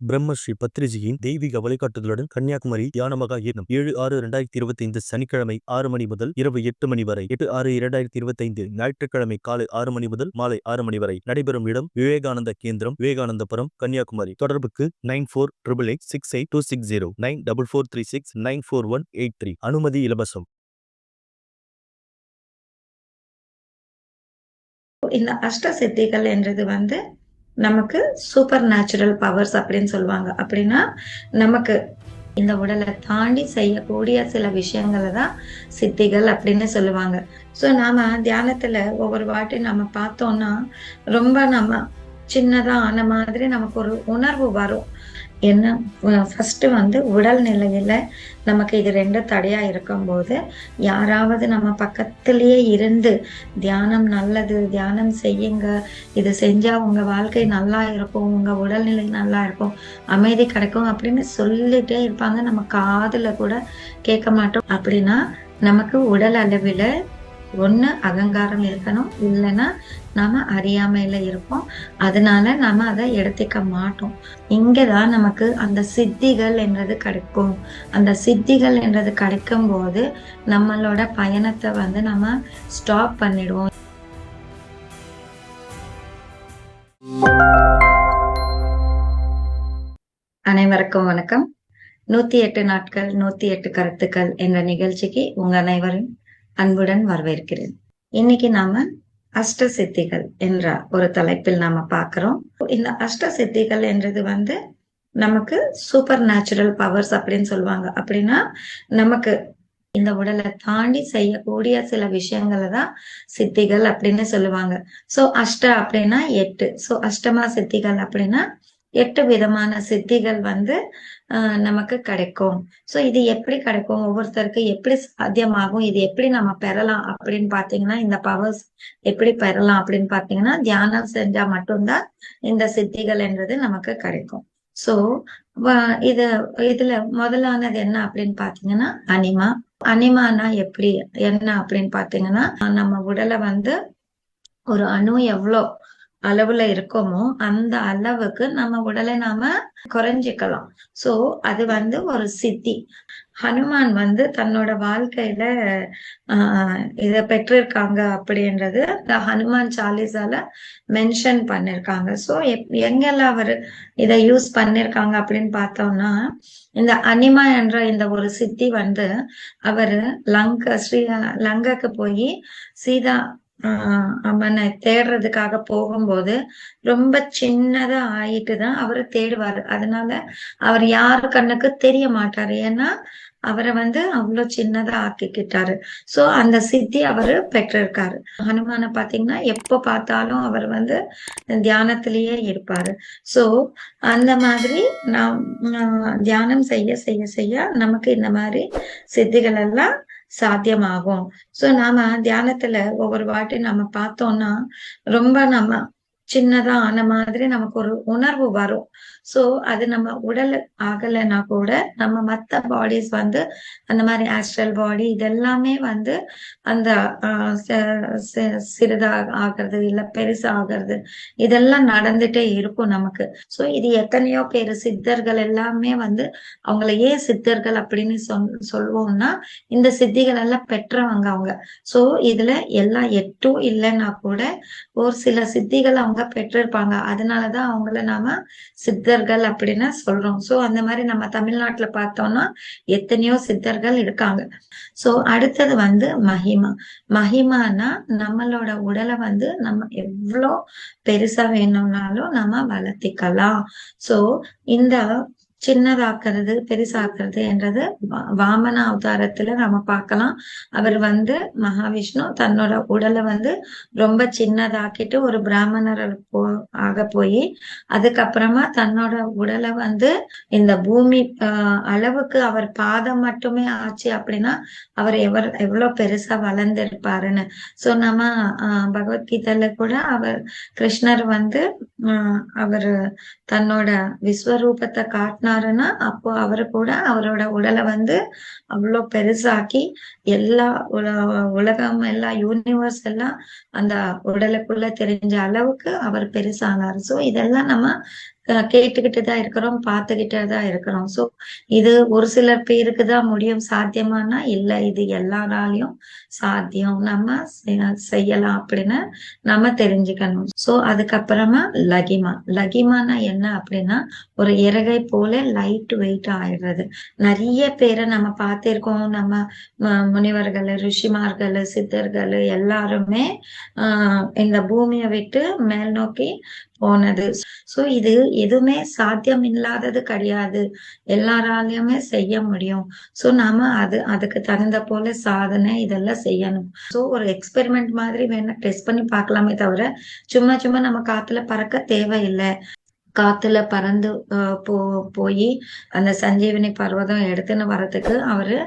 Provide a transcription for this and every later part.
பிரம்மஸ்ரீ பத்ரிஜியின் தெய்வீக வழிகாட்டுதலுடன் கன்னியாகுமரி தியானமகா யத்னம் ஏழு ஆறு இரண்டாயிரத்தி இருபத்தி ஐந்து சனிக்கிழமை ஆறு மணி முதல் இரவு எட்டு மணி வரை. எட்டு ஆறு இரண்டாயிரத்தி இருபத்தி ஐந்து ஞாயிற்றுக்கிழமை காலை ஆறு மணி முதல் மாலை ஆறு மணி வரை நடைபெறும் இடம் விவேகானந்த கேந்திரம் விவேகானந்தபுரம் கன்னியாகுமரி. தொடர்புக்கு nine four triple eight six eight two six zero nine double four three six nine four one eight three. அனுமதி இலவசம். இந்த அஷ்ட சித்திகள் என்றது வந்து நமக்கு சூப்பர் நேச்சுரல் பவர்ஸ் அப்படின்னு சொல்லுவாங்க. அப்படின்னா நமக்கு இந்த உடலை தாண்டி செய்யக்கூடிய சில விஷயங்களை தான் சித்திகள் அப்படின்னு சொல்லுவாங்க. ஸோ நாம தியானத்துல ஒவ்வொரு வாட்டி நம்ம பார்த்தோம்னா ரொம்ப நம்ம சின்னதா ஆன மாதிரி நமக்கு ஒரு உணர்வு வரும். என்ன ஃபஸ்ட்டு வந்து உடல் நிலையில் நமக்கு இது ரெண்டு தடையாக இருக்கும்போது யாராவது நம்ம பக்கத்துலேயே இருந்து தியானம் நல்லது தியானம் செய்யுங்க இது செஞ்சால் உங்கள் வாழ்க்கை நல்லா இருக்கும் உங்கள் உடல்நிலை நல்லா இருக்கும் அமைதி கிடைக்கும் அப்படின்னு சொல்லிட்டே இருப்பாங்க. நம்ம காதில் கூட கேட்க மாட்டோம். அப்படின்னா நமக்கு உடல் அளவில் ஒண்ணு அகங்காரம் இருக்கணும் இல்லைன்னா நாம அறியாமையில இருப்போம். அதனால நாம அதை எடுத்துக்க மாட்டோம். இங்கதான் நமக்கு அந்த சித்திகள் என்றது கிடைக்கும். அந்த சித்திகள் என்றது கிடைக்கும் போது நம்மளோட பயணத்தை வந்து நம்ம ஸ்டாப் பண்ணிடுவோம். அனைவருக்கும் வணக்கம். நூத்தி எட்டு நாட்கள் நூத்தி எட்டு கருத்துக்கள் என்ற நிகழ்ச்சிக்கு உங்க அனைவரும் அன்புடன் வரவேற்கிறேன். இன்னைக்கு நாம அஷ்ட சித்திகள் என்ற ஒரு தலைப்பில் நாம பாக்குறோம் இந்த அஷ்ட சித்திகள் என்றது வந்து நமக்கு சூப்பர் நேச்சுரல் பவர்ஸ் அப்படின்னு சொல்லுவாங்க. அப்படின்னா நமக்கு இந்த உடலை தாண்டி செய்யக்கூடிய சில விஷயங்களை தான் சித்திகள் அப்படின்னு சொல்லுவாங்க. சோ அஷ்ட அப்படின்னா எட்டு. சோ அஷ்டமா சித்திகள் அப்படின்னா எட்டு விதமான சித்திகள் வந்து நமக்கு கிடைக்கும். சோ இது எப்படி கிடைக்கும்? ஒவ்வொருத்தருக்கு எப்படி சாத்தியமாகும்? இது எப்படி நம்ம பெறலாம் அப்படின்னு பாத்தீங்கன்னா இந்த பவர்ஸ் எப்படி பெறலாம் அப்படின்னு பாத்தீங்கன்னா தியானம் செஞ்சா மட்டும்தான் இந்த சித்திகள் என்றது நமக்கு கிடைக்கும். சோ இது இதுல முதலானது என்ன அப்படின்னு பாத்தீங்கன்னா அனிமா. அனிமானா எப்படி? என்ன அப்படின்னு பாத்தீங்கன்னா நம்ம உடலை வந்து ஒரு அணு எவ்வளோ அளவுல இருக்கோமோ அந்த அளவுக்கு நம்ம உடலை நாம குறைஞ்சிக்கலாம். சோ அது வந்து ஒரு சித்தி. ஹனுமான் வந்து தன்னோட வாழ்க்கையில ஆஹ் இத பெற்றிருக்காங்க அப்படின்றது இந்த ஹனுமான் சாலிசால மென்ஷன் பண்ணிருக்காங்க. சோ எங்கெல்லாம் அவர் இத யூஸ் பண்ணிருக்காங்க அப்படின்னு பார்த்தோம்னா இந்த அனிமா என்ற இந்த ஒரு சித்தி வந்து அவரு லங்க ஸ்ரீ லங்கக்கு போய் சீதா அவனை தேடுறதுக்காக போகும்போது ரொம்ப சின்னதா ஆயிட்டு தான் அவரை தேடுவாரு. அதனால அவர் யாரு கண்ணுக்கு தெரிய மாட்டாரு. ஏன்னா அவரை வந்து அவ்வளவு சின்னதா ஆக்கிக்கிட்டாரு. சோ அந்த சித்தி அவரு பெற்றிருக்காரு. ஹனுமான பாத்தீங்கன்னா எப்ப பார்த்தாலும் அவர் வந்து தியானத்திலேயே இருப்பாரு. சோ அந்த மாதிரி நாம் தியானம் செய்ய செய்ய செய்ய நமக்கு இந்த மாதிரி சித்திகள் எல்லாம் சாத்தியமாகும். சோ நாம தியானத்துல ஒவ்வொரு வாட்டி நம்ம பார்த்தோம்னா ரொம்ப நம்ம சின்னதா ஆன மாதிரி நமக்கு ஒரு உணர்வு வரும். சோ அது நம்ம உடல் ஆகலைன்னா கூட நம்ம மத்த பாடிஸ் வந்து அந்த மாதிரி ஆஸ்ட்ரல் பாடி இதெல்லாமே வந்து அந்த சிறிதா ஆகிறது இல்ல பெருசா ஆகிறது இதெல்லாம் நடந்துட்டே இருக்கும் நமக்கு. சோ இது எத்தனையோ பேர் சித்தர்கள் எல்லாமே வந்து அவங்கள ஏன் சித்தர்கள் அப்படின்னு சொல் சொல்வோம்னா இந்த சித்திகள் எல்லாம் பெற்றவங்க அவங்க. சோ இதுல எல்லாம் எட்டும் இல்லைன்னா கூட ஒரு சில சித்திகள் அவங்க பெற்றிருப்பாங்க. அதனாலதான் அவங்கள நாம சித்தர்கள் அப்படின்னு சொல்றோம். சோ அந்த மாதிரி நம்ம தமிழ்நாட்டுல பார்த்தோம்னா எத்தனையோ சித்தர்கள் இருக்காங்க. சோ அடுத்தது வந்து மகிமா. மகிமானா நம்மளோட உடலை வந்து நம்ம எவ்வளோ பெருசா வேணும்னாலும் நம்ம வளர்த்திக்கலாம். சோ இந்த சின்னதாக்குறது பெருசாக்குறது என்றது வாமன அவதாரத்துல நம்ம பார்க்கலாம். அவர் வந்து மகாவிஷ்ணு தன்னோட உடலை வந்து ரொம்ப சின்னதாக்கிட்டு ஒரு பிராமணர் போ ஆக போய் அதுக்கப்புறமா தன்னோட உடலை வந்து இந்த பூமி அளவுக்கு அவர் பாதம் மட்டுமே ஆச்சு அப்படின்னா அவர் எவர் எவ்வளவு பெருசா வளர்ந்திருப்பாருன்னு. சோ நம்ம பகவத்கீதையில கூட அவர் கிருஷ்ணர் வந்து அவர் தன்னோட விஸ்வரூபத்தை காட்டினாருன்னா அப்போ அவரு கூட அவரோட உடலை வந்து அவ்வளோ பெருசாக்கி எல்லா உலகம் எல்லா யூனிவர்ஸ் எல்லாம் அந்த உடலுக்குள்ள தெரிஞ்ச அளவுக்கு அவர் பெருசானார். சோ இதெல்லாம் நம்ம கேட்டுக்கிட்டு தான் இருக்கிறோம் பார்த்துக்கிட்டே தான் இருக்கிறோம். ஸோ இது ஒரு சிலர் பேருக்கு தான் முடியும் சாத்தியமானா? இல்ல இது எல்லாராலையும் சாத்தியம். நம்ம செய்யலாம் அப்படின்னு நம்ம தெரிஞ்சுக்கணும். ஸோ அதுக்கப்புறமா லகிமா. லகிமானா என்ன அப்படின்னா ஒரு இறகை போல லைட் வெயிட் ஆயிடுறது. நிறைய பேரை நம்ம பார்த்திருக்கோம். நம்ம முனிவர்கள் ரிஷிமார்கள் சித்தர்கள் எல்லாருமே ஆஹ் இந்த பூமியை விட்டு மேல் நோக்கி போனது. சோ இது எதுவுமே சாத்தியம் இல்லாதது கிடையாது. எல்லாராலையுமே செய்ய முடியும். சோ நாம அது அதுக்கு தகுந்த போல சாதனை இதெல்லாம் செய்யணும். சோ ஒரு எக்ஸ்பெரிமெண்ட் மாதிரி வேணா டெஸ்ட் பண்ணி பார்க்கலாமே தவிர சும்மா சும்மா நம்ம காத்துல பறக்க தேவையில்லை. காத்துல பறந்து போ போய் அந்த சஞ்சீவனி பர்வதம் எடுத்துன்னு வர்றதுக்கு அவரு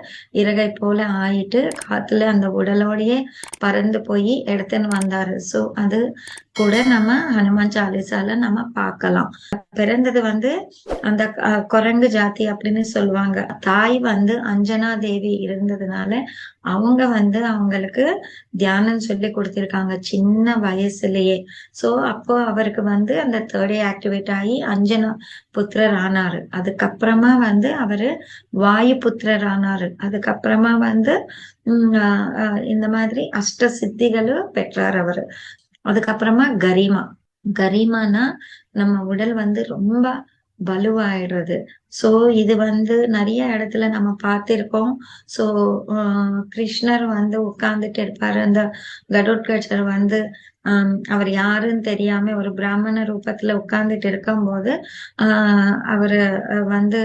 இறகை போல ஆயிட்டு காத்துல அந்த உடலோடையே பறந்து போய் எடுத்துன்னு வந்தாரு. சோ அது கூட நம்ம ஹனுமான் சாலிசால நம்ம பார்க்கலாம். பிறந்தது வந்து அந்த குரங்கு ஜாதி அப்படின்னு சொல்லுவாங்க. தாய் வந்து அஞ்சனா தேவி இருந்ததுனால அவங்க வந்து அவங்களுக்கு தியானம் சொல்லி கொடுத்திருக்காங்க சின்ன வயசுலயே. சோ அப்போ அவருக்கு வந்து அந்த தேர்ட் ஆக்டிவேட் ஆகி அஞ்சனா புத்திரர் ஆனாரு அதுக்கப்புறமா வந்து அவரு வாயு புத்திரர் ஆனாரு அதுக்கப்புறமா வந்து உம் இந்த மாதிரி அஷ்ட சித்திகளும் பெற்றார் அவரு. அதுக்கப்புறமா கரிமா. கரிமானா நம்ம உடல் வந்து ரொம்ப வலுவாயிடுறது. சோ இது வந்து நிறைய இடத்துல நம்ம பார்த்திருக்கோம். சோ கிருஷ்ணர் வந்து உட்கார்ந்துட்டு இருப்பாரு. அந்த கடோட்கச்சர் வந்து அவர் யாருன்னு தெரியாம ஒரு பிராமண ரூபத்துல உட்கார்ந்துட்டு இருக்கும்போது ஆஹ் அவரு வந்து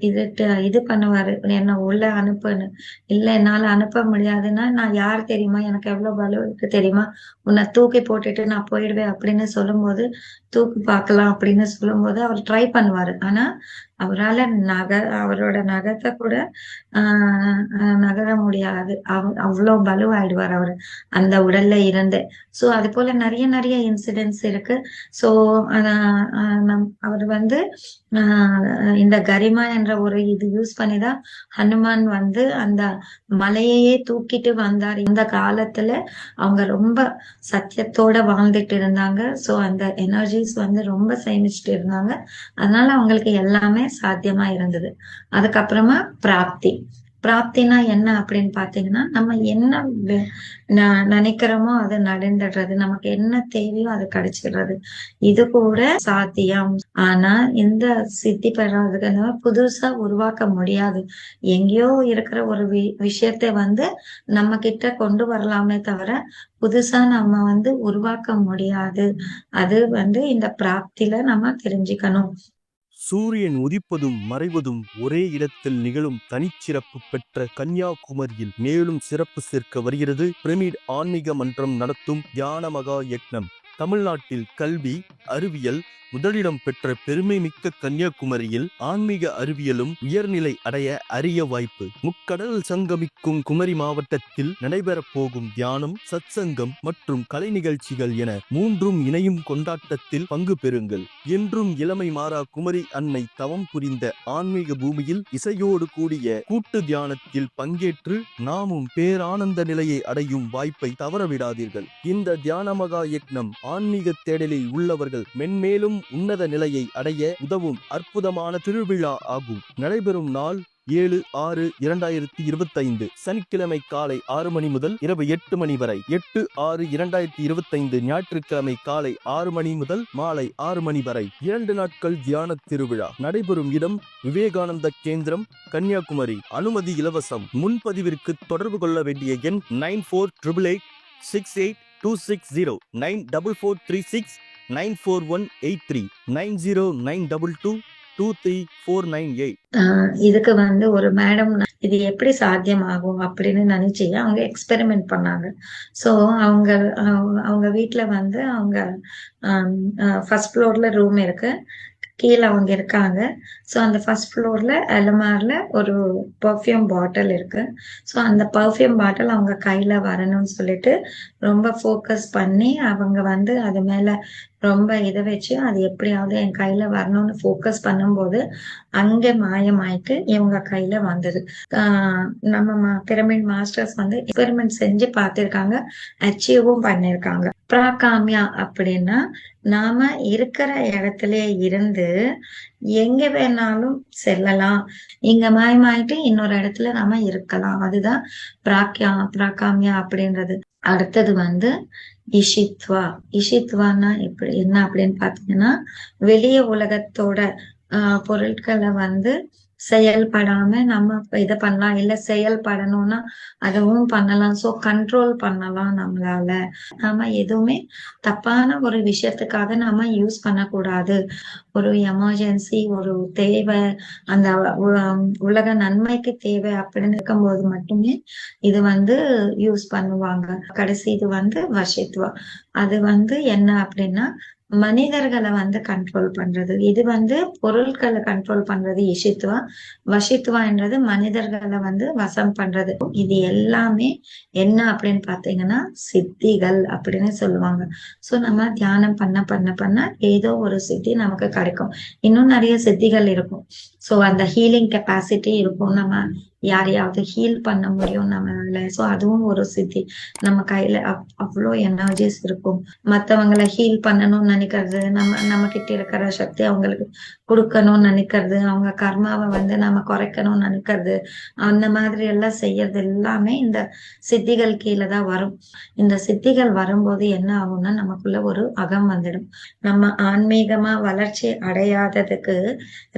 இது இது பண்ணுவாரு. என்ன உள்ள அனுப்புன்னு. இல்ல என்னால அனுப்ப முடியாதுன்னா நான் யார் தெரியுமா? எனக்கு எவ்வளவு பலம் இருக்கு தெரியுமா? உன்னை தூக்கி போட்டுட்டு நான் போயிடுவேன் அப்படின்னு சொல்லும்போது தூக்கி பார்க்கலாம் அப்படின்னு சொல்லும்போது அவர் ட்ரை பண்ணுவாரு. ஆனா né? அவரால நக அவரோட நகத்தை கூட ஆஹ் நகர முடியாது. அவ் அவ்வளவு பலுவாயிடுவார் அவர். அந்த உடல்ல இருந்து. சோ அது போல நிறைய நிறைய இன்சிடென்ட்ஸ் இருக்கு. சோ அவர் வந்து ஆஹ் இந்த கரிமா என்ற ஒரு இது யூஸ் பண்ணி தான் ஹனுமான் வந்து அந்த மலையையே தூக்கிட்டு வந்தார். இந்த காலத்துல அவங்க ரொம்ப சத்தியத்தோட வாழ்ந்துட்டு இருந்தாங்க. சோ அந்த எனர்ஜிஸ் வந்து ரொம்ப சேமிச்சுட்டு இருந்தாங்க. அதனால அவங்களுக்கு எல்லாமே சாத்தியமா இருந்தது அதுக்கப்புறமா பிராப்தி. பிராப்தினா என்ன அப்படின்னு பாத்தீங்கன்னா நம்ம என்ன ந- நினைக்கிறோமோ அது நடந்துடுறது நமக்கு என்ன தேவையோ அது கிடைச்சிடுறது. இது கூட சாத்தியம். ஆனா இந்த சித்தி பெறாததுக்கு நம்ம புதுசா உருவாக்க முடியாது. எங்கேயோ இருக்கிற ஒரு வி விஷயத்தை வந்து நம்ம கிட்ட கொண்டு வரலாமே தவிர புதுசா நம்ம வந்து உருவாக்க முடியாது. அது வந்து இந்த பிராப்தியில நம்ம தெரிஞ்சுக்கணும். சூரியன் உதிப்பதும் மறைவதும் ஒரே இடத்தில் நிகழும் தனிச்சிறப்பு பெற்ற கன்னியாகுமரியில் மேலும் சிறப்பு சேர்க்க வருகிறது. பிரமிட் ஆன்மீக மன்றம் நடத்தும் தியான மகா யக்னம். தமிழ்நாட்டில் கல்வி அறிவியல் முதலிடம் பெற்ற பெருமை மிக்க கன்னியாகுமரியில் ஆன்மீக அறிவியலும் உயர்நிலை அடைய அரிய வாய்ப்பு. முக்கடல் சங்கமிக்கும் குமரி மாவட்டத்தில் நடைபெறப் போகும் தியானம் சத்சங்கம் மற்றும் கலை நிகழ்ச்சிகள் என மூன்றும் இணையும் கொண்டாட்டத்தில் பங்கு பெறுங்கள். என்றும் இளமை மாறா குமரி அன்னை தவம் புரிந்த ஆன்மீக பூமியில் இசையோடு கூடிய கூட்டு தியானத்தில் பங்கேற்று நாமும் பேரானந்த நிலையை அடையும் வாய்ப்பை தவறவிடாதீர்கள். இந்த தியான மகா யக்னம் ஆன்மீக தேடலில் உள்ளவர்கள் மென்மேலும் உன்னத நிலையை அடைய உதவும் அற்புதமான திருவிழா ஆகும். நடைபெறும் நாள் ஏழு ஆறு இரண்டாயிரத்தி இருபத்தைந்து. சனிக்கிழமை காலை ஆறு மணி முதல் இரவு எட்டு மணி வரை. எட்டு ஆறு இரண்டாயிரத்தி இருபத்தைந்து ஞாயிற்றுக்கிழமை காலை ஆறு மணி முதல் மாலை ஆறு மணி வரை. இரண்டு நாட்கள் தியான திருவிழா. நடைபெறும் இடம் விவேகானந்த கேந்திரம் கன்னியாகுமரி. அனுமதி இலவசம். முன்பதிவிற்கு தொடர்பு கொள்ள வேண்டிய எண் nine four triple eight six eight two six zero. Nine double four three six nine four one eight three nine zero nine double two two three four nine eight. இதுக்கு வந்து ஒரு மேடம் இது எப்படி சாத்தியமாகும் அப்படின்னு நினைச்சு அவங்க எக்ஸ்பெரிமெண்ட் பண்ணாங்க. ஸோ அவங்க அவங்க- வீட்டில் வந்து அவங்க ஃபர்ஸ்ட் ஃப்ளோர்ல ரூம் இருக்கு. கீழே அவங்க இருக்காங்க. ஸோ அந்த ஃபர்ஸ்ட் ஃப்ளோர்ல அலமாரில் ஒரு பர்ஃப்யூம் பாட்டில் இருக்கு. ஸோ அந்த பர்ஃப்யூம் பாட்டில் அவங்க கையில் வரணும்னு சொல்லிட்டு ரொம்ப ஃபோக்கஸ் பண்ணி அவங்க வந்து அது மேல ரொம்ப இதை வச்சு அது எப்படியாவது என் கையில வரணும்னு ஃபோக்கஸ் பண்ணும்போது அங்கே மாயமாயிட்டு இவங்க கையில வந்தது. ஆஹ் நம்ம பிரமிட் மாஸ்டர்ஸ் வந்து எக்ஸ்பெரிமெண்ட் செஞ்சு பார்த்திருக்காங்க அச்சீவும் பண்ணிருக்காங்க. பிராகாமியா அப்படின்னா நாம இருக்கிற இடத்துல இருந்து எங்க வேணாலும் செல்லலாம். இங்க மாயமாயிட்டு இன்னொரு இடத்துல நாம இருக்கலாம். அதுதான் பிராக்கியா பிராகாமியா அப்படின்றது. அடுத்தது வந்து இஷித்வா. இஷித்வானா இப்படி என்ன அப்படின்னு பாத்தீங்கன்னா வெளிய உலகத்தோட ஆஹ் பொருட்களை வந்து செயல்படாம நம்ம இதை பண்ணலாம் இல்ல செயல்படணும்னா அதுவும் பண்ணலாம். சோ கண்ட்ரோல் பண்ணலாம் நம்மளால. நாம எதுவுமே தப்பான ஒரு விஷயத்துக்காக நாம யூஸ் பண்ணக்கூடாது. ஒரு எமர்ஜென்சி ஒரு தேவை அந்த உலக நன்மைக்கு தேவை அப்படின்னு இருக்கும்போது மட்டுமே இது வந்து யூஸ் பண்ணுவாங்க. கடைசி இது வந்து வசித்துவம். அது வந்து என்ன அப்படின்னா மனிதர்களை வந்து கண்ட்ரோல் பண்றது. இது வந்து பொருட்களை கண்ட்ரோல் பண்றது இஷித்துவா என்றது மனிதர்களை வந்து வசம் பண்றது. இது எல்லாமே என்ன அப்படின்னு பாத்தீங்கன்னா சித்திகள் அப்படின்னு சொல்லுவாங்க. சோ நம்ம தியானம் பண்ண பண்ண பண்ண ஏதோ ஒரு சித்தி நமக்கு கிடைக்கும். இன்னும் நிறைய சித்திகள் இருக்கும். சோ அந்த ஹீலிங் கெப்பாசிட்டி இருக்கும். நம்ம யாரையாவது ஹீல் பண்ண முடியும் நம்மளால சோ அதுவும் ஒரு சித்தி. நம்ம கையில அவ்வளோ எனர்ஜிஸ் இருக்கும். மத்தவங்கள ஹீல் பண்ணணும்னு நினைக்கிறது நம்ம நம்ம கிட்ட இருக்கிற சக்தி அவங்களுக்கு கொடுக்கணும்னு நினைக்கிறது அவங்க கர்மாவை வந்து நம்ம குறைக்கணும்னு நினைக்கிறது அந்த மாதிரி எல்லாம் செய்யறது எல்லாமே இந்த சித்திகள் கீழே தான் வரும். இந்த சித்திகள் வரும்போது என்ன ஆகும்னா நமக்குள்ள ஒரு அகம் வந்துடும். நம்ம ஆன்மீகமா வளர்ச்சி அடையாததுக்கு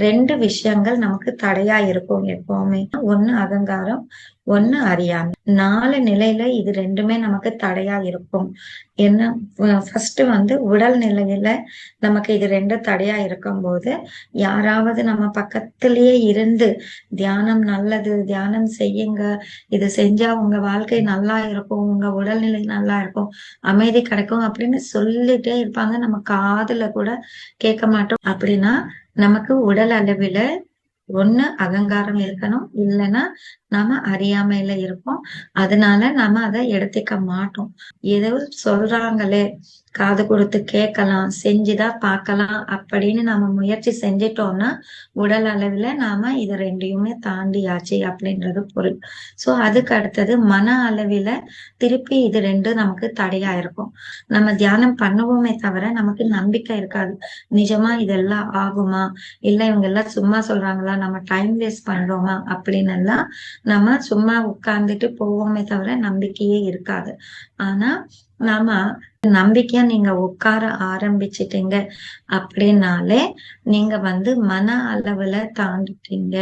ரெண்டு விஷயங்கள் நமக்கு தடையா இருக்கும் எப்பவுமே. ஒண்ணு அகங்காரம் ஒண்ணு அறியாமை. நாலு நிலையில இது ரெண்டுமே நமக்கு தடையா இருக்கும். என்ன ஃபர்ஸ்ட் வந்து உடல் நிலையில நமக்கு இது ரெண்டு தடையா இருக்கும் போது யாராவது நம்ம பக்கத்திலேயே இருந்து தியானம் நல்லது தியானம் செய்யுங்க இது செஞ்சா உங்க வாழ்க்கை நல்லா இருக்கும் உங்க உடல்நிலை நல்லா இருக்கும் அமைதி கிடைக்கும் அப்படின்னு சொல்லிட்டே இருப்பாங்க. நம்ம காதுல கூட கேட்க மாட்டோம். அப்படின்னா நமக்கு உடல் அளவில ஒண்ணு அகங்காரம் இருக்கணும். இல்லைன்னா நாம அறியாமையில இருப்போம். அதனால நாம அதை எடுத்துக்க மாட்டோம். ஏதோ சொல்றாங்களே காது கொடுத்து கேட்கலாம் செஞ்சுதான் பார்க்கலாம் அப்படின்னு நம்ம முயற்சி செஞ்சிட்டோம்னா உடல் அளவுல நாம இத ரெண்டையுமே தாண்டியாச்சு அப்படின்றது பொருள். சோ அதுக்கு அடுத்தது மன அளவில திருப்பி இது ரெண்டும் நமக்கு தடையா இருக்கும். நம்ம தியானம் பண்ணுவோமே தவிர நமக்கு நம்பிக்கை இருக்காது. நிஜமா இதெல்லாம் ஆகுமா? இல்ல இவங்க எல்லாம் சும்மா சொல்றாங்களா? நம்ம டைம் வேஸ்ட் பண்றோமா? அப்படின்னு எல்லாம் நம்ம சும்மா உட்கார்ந்துட்டு போவோமே தவிர நம்பிக்கையே இருக்காது. ஆனா நாம நம்பிக்கையா நீங்க உட்கார ஆரம்பிச்சிட்டீங்க அப்படின்னாலே நீங்க வந்து மன அளவுல தாண்டிட்டீங்க.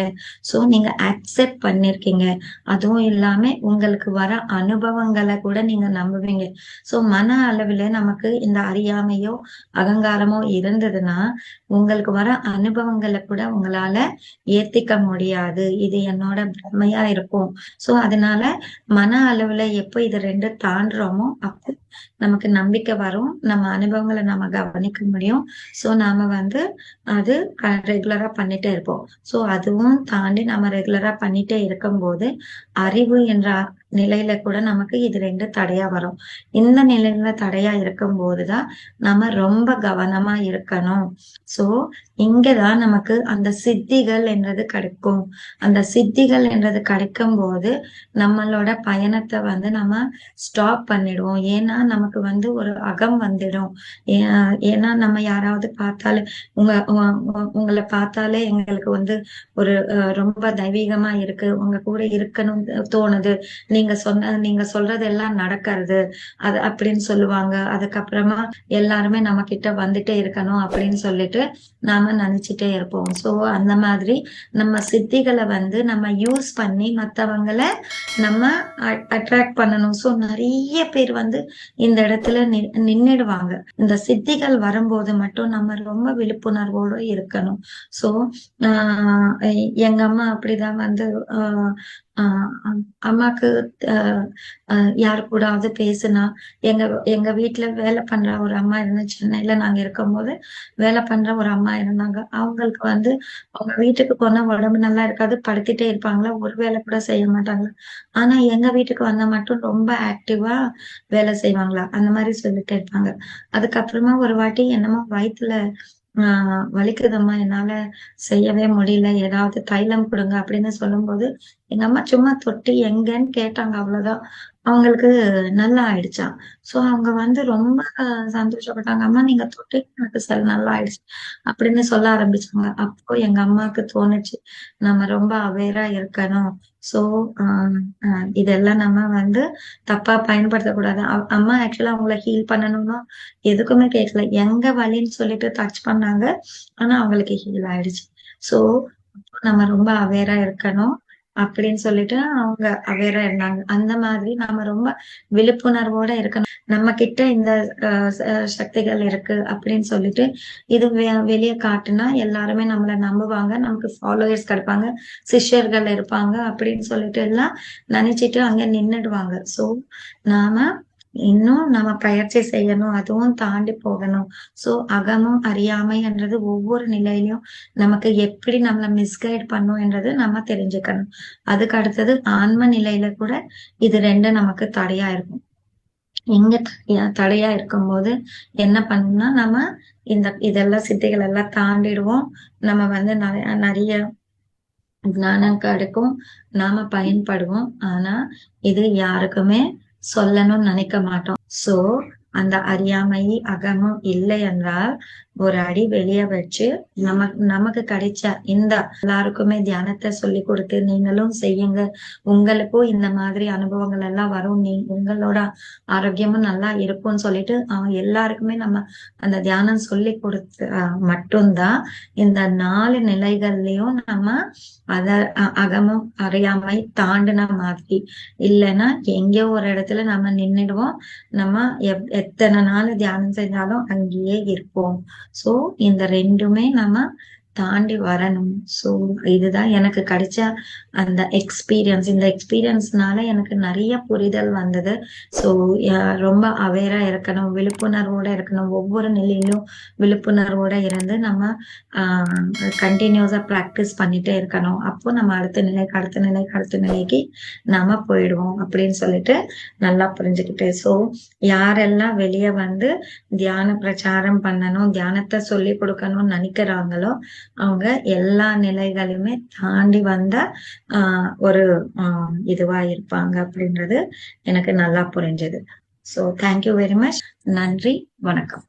சோ நீங்க அக்செப்ட் பண்ணிருக்கீங்க. அதுவும் இல்லாம உங்களுக்கு வர அனுபவங்களை கூட நீங்க நம்புவீங்க. சோ மன அளவுல நமக்கு இந்த அறியாமையோ அகங்காரமோ இருந்ததுன்னா உங்களுக்கு வர அனுபவங்களை கூட உங்களால ஏத்திக்க முடியாது. இது என்னோட பிரமையா இருக்கும். சோ அதனால மன அளவுல எப்போ இது ரெண்டு தாண்டுறோமோ அப்போ நமக்கு நம்பிக்கை வரும். நம்ம அனுபவங்களை நம்ம கவனிக்க முடியும். ஸோ நாம வந்து அது ரெகுலரா பண்ணிட்டே இருப்போம். ஸோ அதுவும் தாண்டி நம்ம ரெகுலரா பண்ணிட்டே இருக்கும்போது அறிவு என்ற நிலையில கூட நமக்கு இது ரெண்டு தடையா வரும். இந்த நிலையில தடையா இருக்கும் போதுதான் நம்ம ரொம்ப கவனமா இருக்கணும். சோ இங்கதான் நமக்கு அந்த சித்திகள் என்றது கிடைக்கும். அந்த சித்திகள் என்றது கிடைக்கும் போது நம்மளோட பயணத்தை வந்து நம்ம ஸ்டாப் பண்ணிடுவோம். ஏன்னா நமக்கு வந்து ஒரு அகம் வந்துடும். ஏ- ஏன்னா நம்ம யாராவது பார்த்தாலே உங்க உ- உங்களை பார்த்தாலே எங்களுக்கு வந்து ஒரு ரொம்ப தெய்வீகமா இருக்கு. உங்க கூட இருக்கணும் தோணுது. நீங்க சொன்ன நீங்க சொல்றது எல்லாம் நடக்கிறது அது அப்படின்னு சொல்லுவாங்க. அதுக்கப்புறமா எல்லாருமே நம்ம கிட்ட வந்துட்டே இருக்கணும் அப்படின்னு சொல்லிட்டு நாம நினைச்சிட்டே இருப்போம். சோ அந்த மாதிரி நம்ம சித்திகளை வந்து நம்ம யூஸ் பண்ணி மத்தவங்கள நம்ம அட்ராக்ட் பண்ணணும். சோ நிறைய பேர் வந்து இந்த இடத்துல நி- நின்னுடுவாங்க. இந்த சித்திகள் வரும்போது மட்டும் நம்ம ரொம்ப விழிப்புணர்வோட இருக்கணும். சோ ஆஹ் எங்க அம்மா அப்படிதான் வந்து ஆஹ் அம்மாக்கு ஆஹ் யாரு கூடாவது பேசுனா எங்க எங்க வீட்டுல வேலை பண்ற ஒரு அம்மா இருந்து சென்னையில நாங்க இருக்கும்போது வேலை பண்ற ஒரு அம்மா இருந்தாங்க. அவங்களுக்கு வந்து அவங்க வீட்டுக்கு போனா உடம்பு நல்லா இருக்காது படுத்திட்டே இருப்பாங்களா ஒரு வேலை கூட செய்ய மாட்டாங்களா ஆனா எங்க வீட்டுக்கு வந்தா மட்டும் ரொம்ப ஆக்டிவா வேலை செய்வாங்களா அந்த மாதிரி சொல்லிட்டு இருப்பாங்க. அதுக்கப்புறமா ஒரு வாட்டி என்னமோ வயிற்றுல ஆஹ் வலிக்குதம்மா என்னால செய்யவே முடியல. ஏதாவது தைலம் கொடுங்க அப்படின்னு சொல்லும்போது எங்க அம்மா சும்மா தொட்டி எங்கன்னு கேட்டாங்க அவ்வளவுதான். அவங்களுக்கு நல்லா ஆயிடுச்சான் சோ அவங்க வந்து ரொம்ப சந்தோஷப்பட்டாங்க. அம்மா நீங்க தொட்டி எனக்கு சரி நல்லா ஆயிடுச்சு அப்படின்னு சொல்ல ஆரம்பிச்சாங்க. அப்போ எங்க அம்மாவுக்கு தோணுச்சு நம்ம ரொம்ப அவேரா இருக்கணும். சோ இதெல்லாம் நம்ம வந்து தப்பா பயன்படுத்தக்கூடாது அம்மா ஆக்சுவலா அவங்கள ஹீல் பண்ணணும்னா எதுக்குமே கேட்கல எங்க வழின்னு சொல்லிட்டு டச் பண்ணாங்க. ஆனா அவங்களுக்கு ஹீல் ஆயிடுச்சு. சோ நம்ம ரொம்ப அவேரா இருக்கணும். அப்படின்னு சொல்லிட்டு அவங்க அவேரா இருந்தாங்க. அந்த மாதிரி நம்ம ரொம்ப விழிப்புணர்வோட இருக்கணும். நம்ம கிட்ட இந்த சக்திகள் இருக்கு அப்படின்னு சொல்லிட்டு இது வெ- வெளிய காட்டுனா எல்லாருமே நம்மள நம்புவாங்க. நமக்கு ஃபாலோயர்ஸ் கிடைப்பாங்க. சிஷ்யர்கள் இருப்பாங்க அப்படின்னு சொல்லிட்டு எல்லாம் நினைச்சிட்டு அங்க நின்னுடுவாங்க. சோ நாம இன்னும் நம்ம பயிற்சி செய்யணும் அதுவும் தாண்டி போகணும். சோ அகமும் அறியாமை என்றது ஒவ்வொரு நிலையிலும் நமக்கு எப்படி நம்மள மிஸ்கைட் பண்ணும் என்றது நம்ம தெரிஞ்சுக்கணும். அதுக்கு அடுத்தது ஆன்ம நிலையில கூட இது ரெண்டும் நமக்கு தடையா இருக்கும். எங்க தடையா- தடையா இருக்கும்போது என்ன பண்ணணும்னா நம்ம இந்த இதெல்லாம் சித்திகள் எல்லாம் தாண்டிடுவோம். நம்ம வந்து நிறைய நிறைய ஞானம் கிடைக்கும் நாம பயன்படுவோம். ஆனா இது யாருக்குமே சொல்லணும்னு நினைக்க மாட்டோம். சோ அந்த அறியாமை அகமும் இல்லை என்றால் ஒரு அடி வெளிய வச்சு நமக்கு நமக்கு கிடைச்ச இந்த எல்லாருக்குமே தியானத்தை சொல்லி கொடுத்து நீங்களும் செய்யுங்க. உங்களுக்கும் இந்த மாதிரி அனுபவங்கள் எல்லாம் வரும். நீ உங்களோட ஆரோக்கியமும் நல்லா இருக்கும்னு சொல்லிட்டு அவங்க எல்லாருக்குமே நம்ம அந்த தியானம் சொல்லி கொடுத்து மட்டும்தான் இந்த நாலு நிலைகள்லயும் நம்ம அத அகமும் அறியாமை தாண்டின மாதிரி. இல்லைன்னா எங்கேயோ ஒரு இடத்துல நம்ம நின்னுடுவோம். நம்ம எப்- எத்தனை நாள் தியானம் செஞ்சாலும் அங்கேயே இருப்போம். சோ இந்த ரெண்டுமே நம்ம தாண்டி வரணும். சோ இதுதான் எனக்கு கிடைச்ச அந்த எக்ஸ்பீரியன்ஸ் இந்த எக்ஸ்பீரியன்ஸ்னால எனக்கு நிறைய புரிதல் வந்தது. ஸோ ரொம்ப அவேரா இருக்கணும் விழிப்புணர்வோட இருக்கணும். ஒவ்வொரு நிலையிலும் விழிப்புணர்வோட இருந்து நம்ம கண்டினியூஸா ப்ராக்டிஸ் பண்ணிட்டே இருக்கணும். அப்போ நம்ம அடுத்த நிலைக்கு அடுத்த நிலைக்கு அடுத்த நிலைக்கு நாம போயிடுவோம் அப்படின்னு சொல்லிட்டு நல்லா புரிஞ்சுக்கிட்டு. ஸோ யாரெல்லாம் வெளியே வந்து தியான பிரச்சாரம் பண்ணணும் தியானத்தை சொல்லி கொடுக்கணும்னு நினைக்கிறாங்களோ அவங்க எல்லா நிலைகளையுமே தாண்டி வந்த ஆஹ் ஒரு இதுவா இருப்பாங்க அப்படின்றது எனக்கு நல்லா புரிஞ்சது. ஸோ தேங்க்யூ வெரி மச் நன்றி வணக்கம்.